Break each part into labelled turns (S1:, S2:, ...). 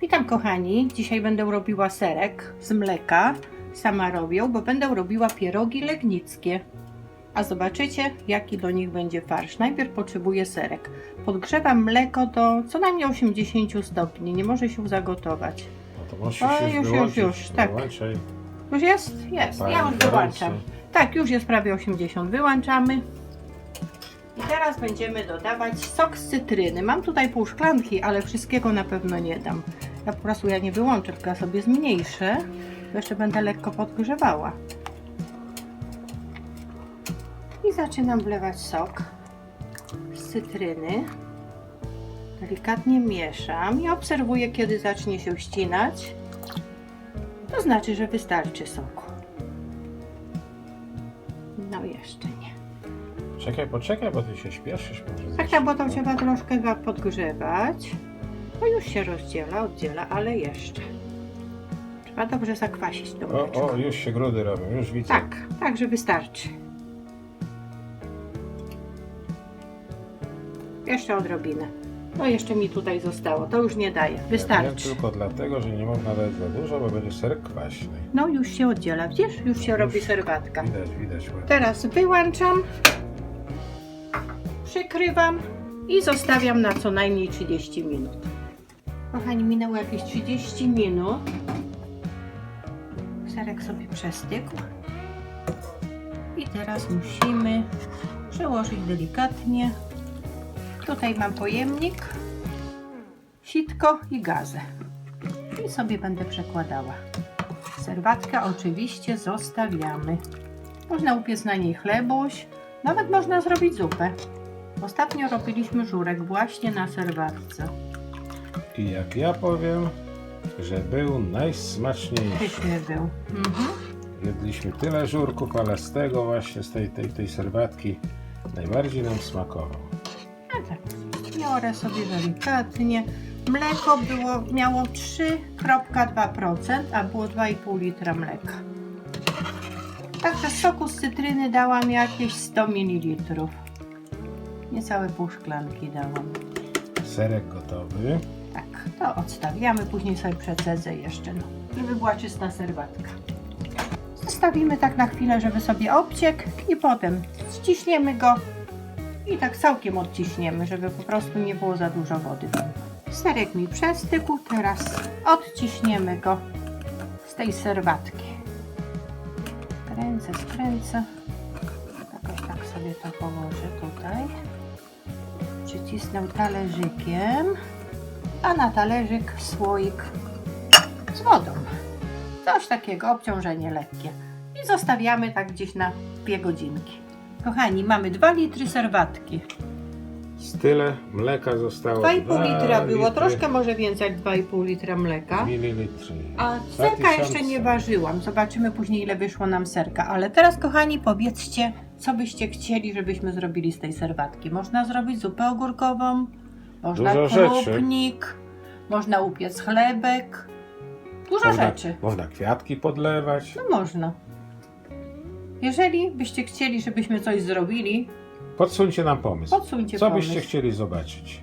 S1: Witam kochani, dzisiaj będę robiła serek z mleka. Sama robię, bo będę robiła pierogi legnickie. A zobaczycie, jaki do nich będzie farsz. Najpierw potrzebuję serek. Podgrzewam mleko do co najmniej 80 stopni, nie może się zagotować.
S2: No to możesz
S1: O,
S2: się
S1: już, już, już, tak.
S2: Wyłączaj.
S1: Już jest? Jest, ja już wyłączam. Tak, już jest prawie 80, wyłączamy. I teraz będziemy dodawać sok z cytryny. Mam tutaj pół szklanki, ale wszystkiego na pewno nie dam. Ja po prostu ja nie wyłączę, tylko ja sobie zmniejszę. Jeszcze będę lekko podgrzewała. I zaczynam wlewać sok z cytryny. Delikatnie mieszam i obserwuję, kiedy zacznie się ścinać. To znaczy, że wystarczy soku. No jeszcze nie.
S2: Czekaj, poczekaj, bo ty się śpieszysz. Może
S1: Tak, tak, bo to trzeba troszkę za- podgrzewać. No już się rozdziela, oddziela, ale jeszcze. Trzeba dobrze zakwasić to mleczko.
S2: O, o, już się grudy robią, już widzę.
S1: Tak, tak, że wystarczy. Jeszcze odrobinę. No jeszcze mi tutaj zostało, to już nie daje,
S2: Ja wiem
S1: wystarczy.
S2: tylko dlatego, że nie można dać za dużo, bo będzie ser kwaśny.
S1: No już się oddziela, widzisz? Już się robi serwatka.
S2: Widać, widać ładnie.
S1: Teraz wyłączam, przykrywam i zostawiam na co najmniej 30 minut. Kochani, minęło jakieś 30 minut. Serek sobie przestygł. I teraz musimy przełożyć delikatnie. Tutaj mam pojemnik, sitko i gazę. I sobie będę przekładała. Serwatkę oczywiście zostawiamy. Można upiec na niej chlebuś, nawet można zrobić zupę. Ostatnio robiliśmy żurek właśnie na serwatce.
S2: I jak ja powiem, że był najsmaczniejszy.
S1: Pyszny był. Mhm.
S2: Jedliśmy tyle żurków, ale z tego właśnie, z tej, tej, tej serwatki najbardziej nam smakował.
S1: A tak, biorę sobie delikatnie. Mleko było, miało 3,2%, a było 2,5 litra mleka. Także soku z cytryny dałam jakieś 100 ml. Niecałe pół szklanki dałam.
S2: Serek gotowy.
S1: Tak, to odstawiamy, później sobie przecedzę jeszcze, no, żeby była czysta serwatka. Zostawimy tak na chwilę, żeby sobie obciekł i potem ściśniemy go i tak całkiem odciśniemy, żeby po prostu nie było za dużo wody. Serek mi przestygł, teraz odciśniemy go z tej serwatki. Kręcę, skręcę. Jakoś tak sobie to położę tutaj. Przycisnę talerzykiem a na talerzyk słoik z wodą. Coś takiego, obciążenie lekkie. I zostawiamy tak gdzieś na 2 godzinki. Kochani, mamy 2 litry serwatki.
S2: Tyle mleka zostało.
S1: 2,5
S2: dwa
S1: litra było, troszkę może więcej jak 2,5 litra mleka.
S2: Mililitry.
S1: A serka jeszcze nie ważyłam. Zobaczymy później, ile wyszło nam serka. Ale teraz, kochani, powiedzcie, co byście chcieli, żebyśmy zrobili z tej serwatki. Można zrobić zupę ogórkową, można
S2: Dużo rzeczy.
S1: krupnik, można upiec chlebek. Dużo
S2: Można,
S1: rzeczy.
S2: można kwiatki podlewać.
S1: No można. Jeżeli byście chcieli, żebyśmy coś zrobili,
S2: Podsuńcie nam pomysł.
S1: podsuńcie
S2: Co
S1: pomysł.
S2: byście chcieli zobaczyć?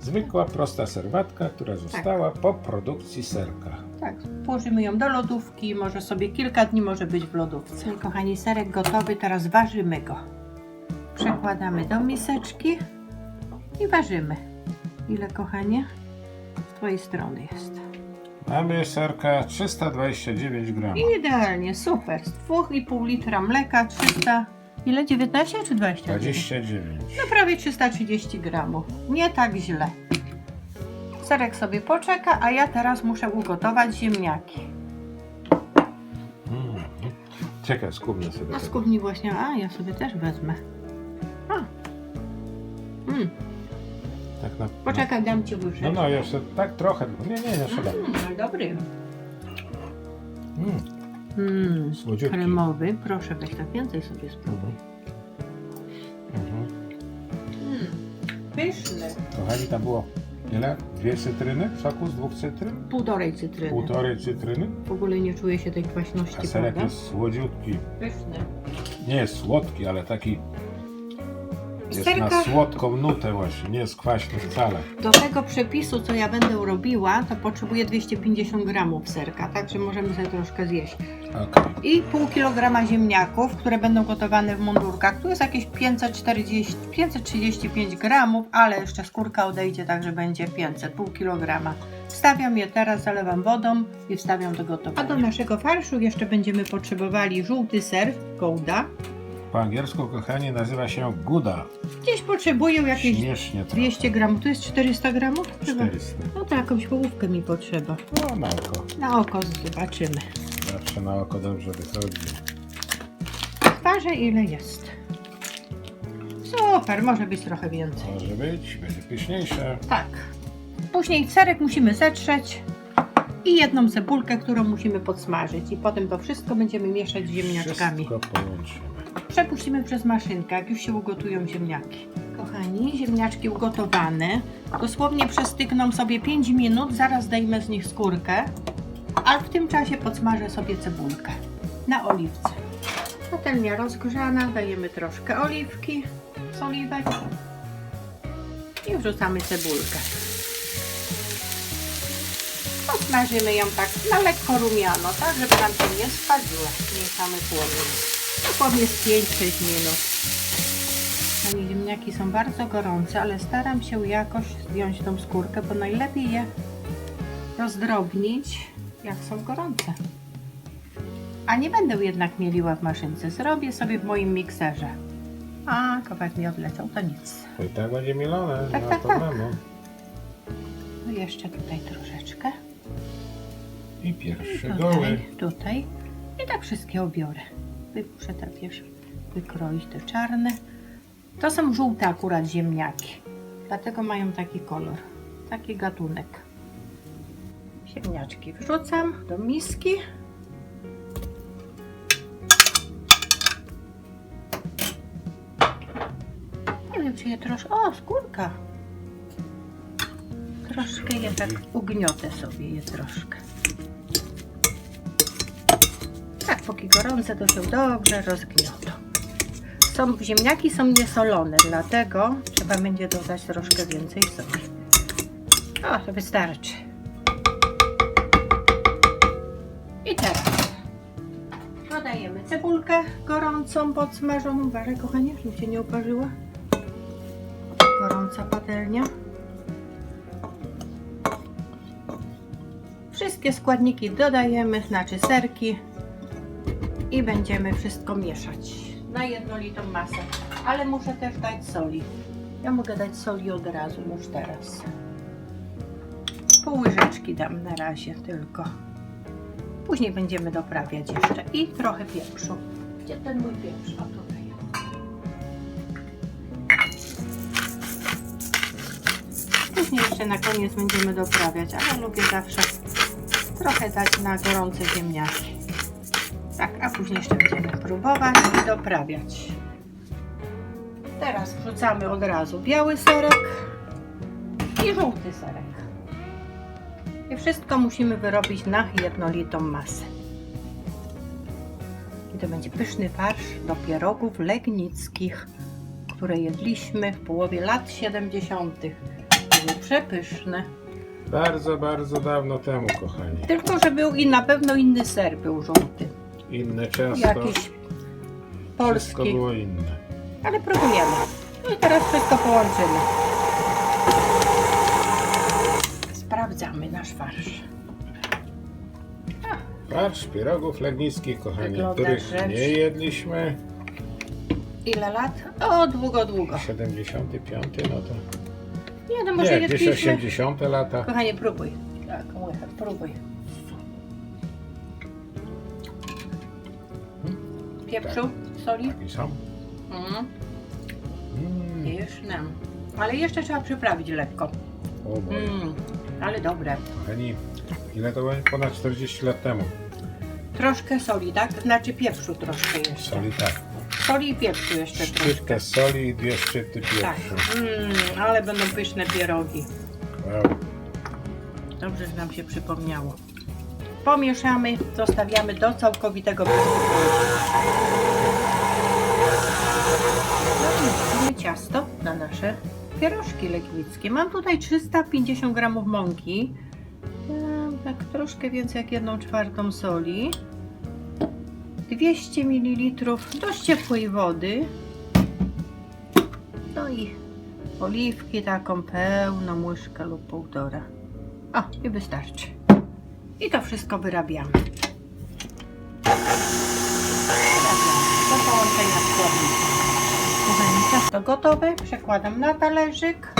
S2: Zwykła, prosta serwatka, która została po produkcji serka.
S1: Tak, włożymy ją do lodówki, może sobie kilka dni może być w lodówce. No i kochani, serek gotowy, teraz ważymy go. Przekładamy do miseczki i ważymy. Ile, kochanie? Z twojej strony jest.
S2: Mamy serka 329 gramów.
S1: Idealnie, super. Z 2,5 litra mleka 300... Ile? 19 czy 20?
S2: 29.
S1: No prawie 330 gramów. Nie tak źle. Serek sobie poczeka, a ja teraz muszę ugotować ziemniaki.
S2: Mm. Czekaj, skubnę sobie.
S1: A
S2: tego.
S1: skubni właśnie, a ja sobie też wezmę. A. Mm,
S2: Tak na,
S1: poczekaj, dam ci łyżeczkę.
S2: No, no, jeszcze tak trochę. Nie, nie, nie, trzeba.
S1: Mm, dobry.
S2: Mm.
S1: Mm,
S2: Słodziutki.
S1: kremowy. Proszę, weź tak więcej sobie spróbuj.
S2: Mhm.
S1: Mm, pyszny.
S2: Kochani, tam było ile? Dwie cytryny w soku z dwóch cytryn?
S1: Półtorej cytryny.
S2: Półtorej cytryny.
S1: W ogóle nie czuję się tej
S2: A
S1: kwaśności,
S2: serek
S1: prawda?
S2: jest słodziutki.
S1: Pyszny.
S2: Nie jest słodki, ale taki Jest na słodką nutę właśnie, nie jest kwaśny wcale.
S1: do tego przepisu, co ja będę robiła, to potrzebuję 250 gramów serka, także możemy sobie troszkę zjeść.
S2: Okej.
S1: I pół kilograma ziemniaków, które będą gotowane w mundurkach. Tu jest jakieś 540, 535 gramów, ale jeszcze skórka odejdzie, także będzie 500, pół kilograma. Wstawiam je teraz, zalewam wodą i wstawiam do gotowania. A do naszego farszu jeszcze będziemy potrzebowali żółty ser, gouda.
S2: Po angielsku, kochani, nazywa się Gouda.
S1: Gdzieś potrzebuję jakieś
S2: Śmiesznie trochę.
S1: 200 gramów. Tu jest 400 gramów? Chyba.
S2: 400.
S1: No to jakąś połówkę mi potrzeba.
S2: No, na oko.
S1: Na oko zobaczymy.
S2: Zawsze na oko dobrze wychodzi.
S1: Ważę ile jest. Super, może być trochę więcej.
S2: Może być, będzie pyszniejsze.
S1: Tak. Później serek musimy zetrzeć i jedną cebulkę, którą musimy podsmażyć. I potem to wszystko będziemy mieszać z ziemniaczkami.
S2: Wszystko połączymy.
S1: Przepuścimy przez maszynkę, jak już się ugotują ziemniaki. Kochani, ziemniaczki ugotowane. Dosłownie przestykną sobie 5 minut, zaraz dajmy z nich skórkę. A w tym czasie podsmażę sobie cebulkę na oliwce. Patelnia rozgrzana, dajemy troszkę oliwki z oliwek i wrzucamy cebulkę. Podsmażymy ją tak na lekko rumiano, tak żeby nam się nie spaliła. Mieszamy płomień. Dosłownie z 5-6 minut. Moje ziemniaki są bardzo gorące, ale staram się jakoś zdjąć tą skórkę, bo najlepiej je rozdrobnić, jak są gorące. A nie będę jednak mieliła w maszynce, zrobię sobie w moim mikserze. A, kawałek mi odleciał, to nic.
S2: To i tak będzie mielone,
S1: Tak,
S2: nie ma
S1: tak, tak.
S2: problemu.
S1: No jeszcze tutaj troszeczkę.
S2: I pierwszy
S1: Tutaj,
S2: goły.
S1: tutaj. I tak wszystkie obiorę. Muszę tak wykroić te czarne. To są żółte akurat ziemniaki. Dlatego mają taki kolor. Taki gatunek. Ziemniaczki wrzucam do miski. Nie wiem, czy je troszkę... O, skórka! Troszkę je tak ugniotę sobie je troszkę. Póki gorące to się dobrze rozgniotą. Są, ziemniaki są niesolone, dlatego trzeba będzie dodać troszkę więcej soli. O, to wystarczy. I teraz dodajemy cebulkę gorącą, podsmażoną. Uważaj, kochanie, żeby się nie uparzyła. Gorąca patelnia. Wszystkie składniki dodajemy, znaczy serki i będziemy wszystko mieszać na jednolitą masę. Ale muszę też dać soli. Ja mogę dać soli od razu, już teraz. Pół łyżeczki dam na razie tylko. Później będziemy doprawiać jeszcze i trochę pieprzu. Gdzie ten mój pieprz? O tutaj. Później jeszcze na koniec będziemy doprawiać, ale lubię zawsze trochę dać na gorące ziemniaki. Tak, a później jeszcze będziemy próbować i doprawiać. Teraz wrzucamy od razu biały serek i żółty serek. I wszystko musimy wyrobić na jednolitą masę. I to będzie pyszny farsz do pierogów legnickich, które jedliśmy w połowie lat 70. Były przepyszne.
S2: Bardzo, bardzo dawno temu, kochani.
S1: Tylko, że był i na pewno inny ser był żółty.
S2: Inne ciasto.
S1: Jakiś
S2: Wszystko
S1: polski.
S2: było inne.
S1: Ale próbujemy. No i teraz wszystko połączymy. Sprawdzamy nasz farsz.
S2: Farsz pierogów legnickich, kochani,
S1: Wygląda
S2: których
S1: rzecz.
S2: nie jedliśmy.
S1: Ile lat? O, długo, długo.
S2: 75, no to...
S1: Nie, no może
S2: Nie, gdzieś
S1: jedliśmy.
S2: 80 lata.
S1: Kochanie, próbuj. Tak, łychę, próbuj. Pieprzu, soli.
S2: Taki sam.
S1: Mm,
S2: Mm.
S1: pyszne. Ale jeszcze trzeba przyprawić lekko.
S2: O Boże.
S1: Mm, ale dobre.
S2: Kochani, ile to będzie? Ponad 40 lat temu.
S1: Troszkę soli, tak? Znaczy pieprzu troszkę jeszcze.
S2: Soli tak.
S1: Soli i pieprzu jeszcze troszkę.
S2: Szczyptę soli i dwie szczypty
S1: Tak.
S2: pieprzu.
S1: Mm, ale będą pyszne pierogi.
S2: Wow.
S1: Dobrze, że nam się przypomniało. Pomieszamy, zostawiamy do całkowitego bezwątpliwości. No i robimy ciasto na nasze pierożki legnickie. Mam tutaj 350 gramów mąki. Tak troszkę więcej jak jedną czwartą soli. 200 ml dość ciepłej wody. No i oliwki taką pełną łyżkę lub półtora. O, i wystarczy. I to wszystko wyrabiamy. Wyrabiamy do połączenia składników. Kochani, ciasto gotowe. Przekładam na talerzyk.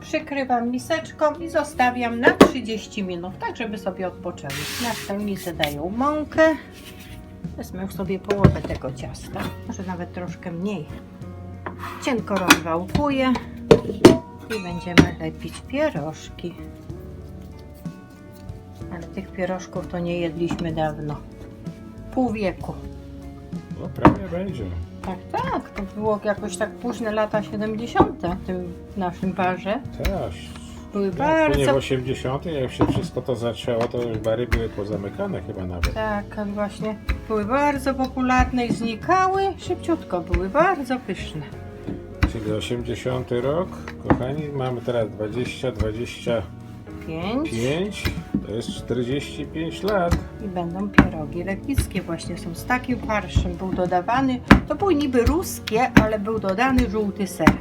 S1: Przykrywam miseczką i zostawiam na 30 minut, tak żeby sobie odpoczęły. Na stalnicę daję mąkę. Wezmę już sobie połowę tego ciasta, może nawet troszkę mniej. Cienko rozwałkuję i będziemy lepić pierożki. Ale tych pierożków to nie jedliśmy dawno. Pół wieku.
S2: No prawie będzie.
S1: Tak, tak. To było jakoś tak późne lata 70. w tym naszym barze.
S2: Teraz.
S1: Były
S2: Tak, Bardzo... w
S1: bardzo.
S2: 80. jak się wszystko to zaczęło, to już bary były pozamykane chyba nawet.
S1: Tak, właśnie. Były bardzo popularne i znikały. Szybciutko były bardzo pyszne.
S2: Czyli 80 rok, kochani, mamy teraz 20, 25,
S1: Pięć.
S2: To jest 45 lat.
S1: I będą pierogi legnickie właśnie są z takim farszem. Był dodawany, to były niby ruskie, ale był dodany żółty ser.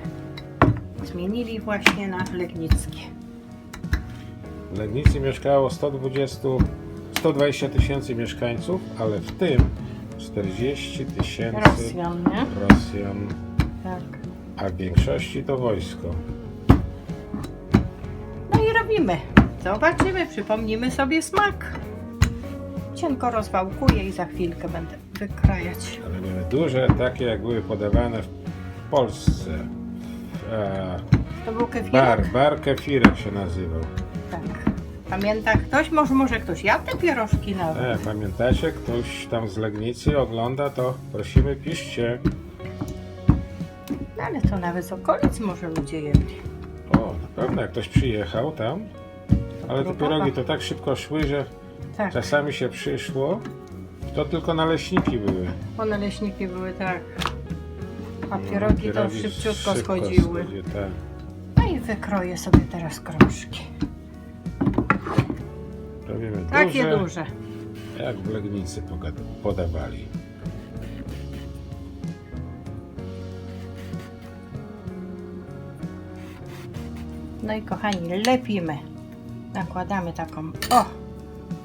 S1: Zmienili właśnie na legnickie.
S2: W Legnicy mieszkało 120, 120 tysięcy mieszkańców, ale w tym 40 tysięcy
S1: Rosjan, nie?
S2: Rosjan,
S1: Tak.
S2: a w większości to wojsko.
S1: No i robimy. Zobaczymy, przypomnimy sobie smak. Cienko rozwałkuję i za chwilkę będę wykrajać.
S2: Robimy duże, takie jak były podawane w Polsce. E,
S1: To był kefirek?
S2: bar, bar kefirek się nazywał.
S1: Tak. Pamięta ktoś? Może, może ktoś jadł te pierożki nawet?
S2: E, pamiętacie, ktoś tam z Legnicy ogląda, to prosimy piszcie.
S1: No, ale to nawet z okolic może ludzie jedli.
S2: O, na pewno jak ktoś przyjechał tam, ale te pierogi to tak szybko szły, że
S1: Tak,
S2: czasami się przyszło, to tylko naleśniki były.
S1: bo naleśniki były tak. A
S2: No,
S1: pierogi to
S2: pierogi
S1: szybciutko
S2: szybko
S1: schodziły.
S2: schodzi, tak.
S1: No i wykroję sobie teraz krążki.
S2: Robimy
S1: Takie
S2: duże,
S1: duże.
S2: jak w Legnicy podawali.
S1: No i kochani, lepimy. Nakładamy taką, o,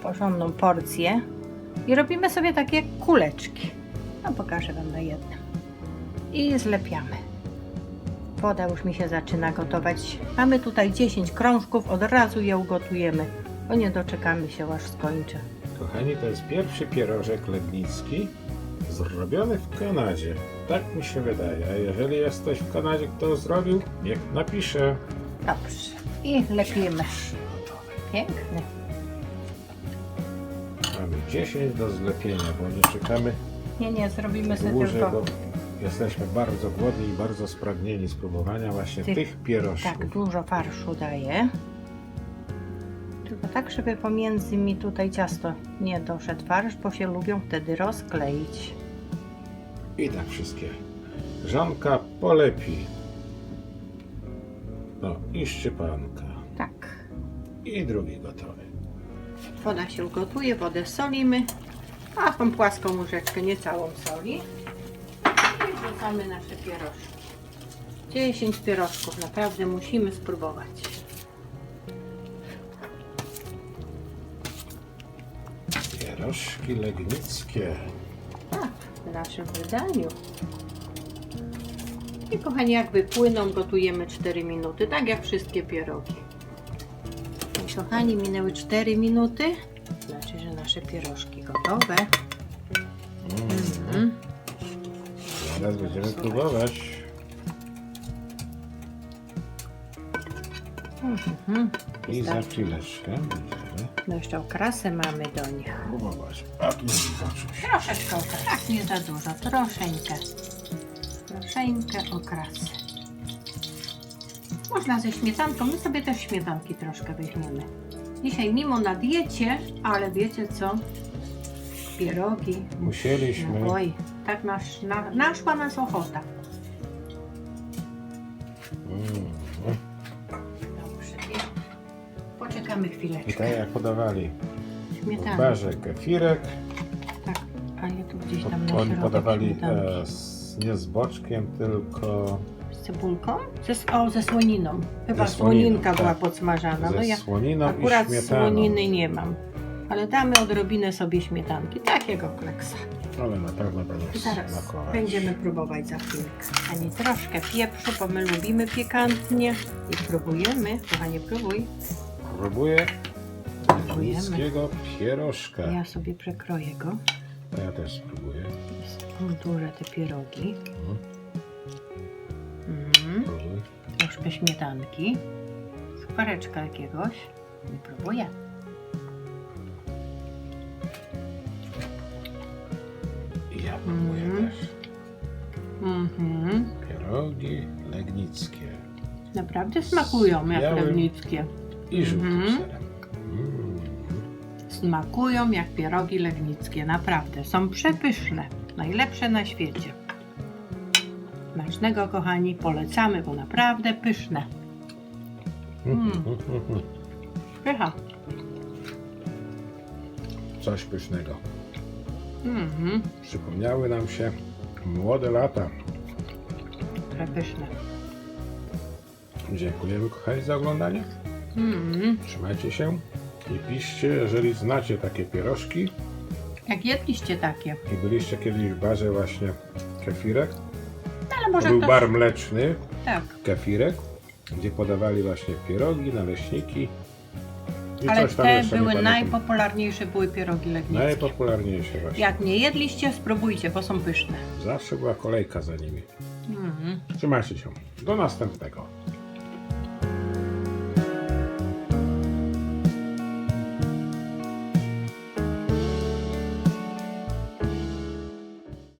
S1: porządną porcję. I robimy sobie takie kuleczki. No pokażę Wam na jednym. I zlepiamy. Woda już mi się zaczyna gotować. Mamy tutaj 10 krążków, od razu je ugotujemy, bo nie doczekamy się aż skończę.
S2: Kochani, to jest pierwszy pierożek legnicki zrobiony w Kanadzie. Tak mi się wydaje. A jeżeli jest ktoś w Kanadzie, kto zrobił, niech napisze.
S1: Dobrze. I lepimy. Piękny.
S2: Mamy 10 do zlepienia, bo nie czekamy
S1: Nie, nie, zrobimy sobie
S2: dłużej,
S1: tylko...
S2: bo jesteśmy bardzo głodni i bardzo spragnieni spróbowania właśnie
S1: Tych-
S2: tych pierożków.
S1: Tak, dużo farszu daję. Tylko tak, żeby pomiędzy mi tutaj ciasto nie doszedł farsz, bo się lubią wtedy rozkleić.
S2: I tak wszystkie. Żonka polepi. No i szczypanka. I drugi gotowy.
S1: Woda się ugotuje, wodę solimy, a tą płaską łyżeczkę, nie całą soli. I wrzucamy nasze pierożki. 10 pierożków, naprawdę musimy spróbować.
S2: Pierożki legnickie.
S1: Tak, w naszym wydaniu. I kochani, jak wypłyną, gotujemy 4 minuty, tak jak wszystkie pierogi. Kochani, minęły 4 minuty, znaczy, że nasze pierożki gotowe. Mhm.
S2: Teraz będziemy próbować.
S1: Mhm.
S2: I za
S1: Wystarczy.
S2: chwileczkę będziemy
S1: No jeszcze okrasę mamy do nich.
S2: próbować. A tu zobaczysz.
S1: Troszeczkę okrasy, tak nie za dużo, troszeczkę. Troszeczkę okrasy. Można ze śmietanką, my sobie też śmietanki troszkę weźmiemy. Dzisiaj mimo na diecie, ale wiecie co? Pierogi.
S2: Musieliśmy.
S1: No, oj, tak nas, na, naszła nas ochota. Mm.
S2: Dobrze, poczekamy
S1: chwileczkę.
S2: I tak jak podawali.
S1: Śmietanki.
S2: Barze kefirek.
S1: Tak, a tu gdzieś tam na
S2: Oni podawali e, z, nie z boczkiem, tylko
S1: cebulką? Ze, o, ze słoniną. Chyba
S2: Ze słoniną,
S1: słoninka była
S2: tak.
S1: podsmażana.
S2: ze
S1: No ja
S2: słoniną
S1: akurat
S2: i śmietaną.
S1: słoniny nie mam. Ale damy odrobinę sobie śmietanki. Takiego kleksa.
S2: Ale na pewno będzie
S1: Zaraz
S2: smakować.
S1: będziemy próbować za chwilkę. Ani troszkę pieprzu, bo my lubimy pikantnie. I próbujemy. Kochanie, próbuj.
S2: Próbuję
S1: Próbujemy.
S2: legnickiego pierożka.
S1: Ja sobie przekroję go.
S2: To ja też spróbuję.
S1: Skulturę te pierogi.
S2: Mhm.
S1: Troszkę śmietanki. Skwareczka jakiegoś. Nie próbuję.
S2: I ja próbuję
S1: Mhm.
S2: też.
S1: Mhm.
S2: Pierogi legnickie.
S1: Naprawdę smakują jak
S2: białym-
S1: legnickie.
S2: I żółtym
S1: Mhm.
S2: serem. Mm.
S1: Smakują jak pierogi legnickie. Naprawdę. Są przepyszne. Najlepsze na świecie. Smacznego, kochani, polecamy, bo naprawdę pyszne.
S2: Mm.
S1: Pycha.
S2: Coś pysznego.
S1: Mhm.
S2: Przypomniały nam się młode lata.
S1: Przepyszne.
S2: Dziękujemy kochani za oglądanie.
S1: Mhm.
S2: Trzymajcie się i piszcie, jeżeli znacie takie pierożki
S1: Jak jedliście takie?
S2: i byliście kiedyś w barze właśnie kefirek.
S1: Ale
S2: To
S1: może
S2: był
S1: ktoś...
S2: bar mleczny,
S1: Tak.
S2: kefirek, gdzie podawali właśnie pierogi, naleśniki i
S1: Ale
S2: coś tam
S1: te
S2: jeszcze. nie
S1: były
S2: pamiętam.
S1: najpopularniejsze były pierogi legnickie.
S2: Najpopularniejsze właśnie.
S1: Jak nie jedliście, spróbujcie, bo są pyszne.
S2: Zawsze była kolejka za nimi.
S1: Mhm.
S2: Trzymajcie się. Do następnego.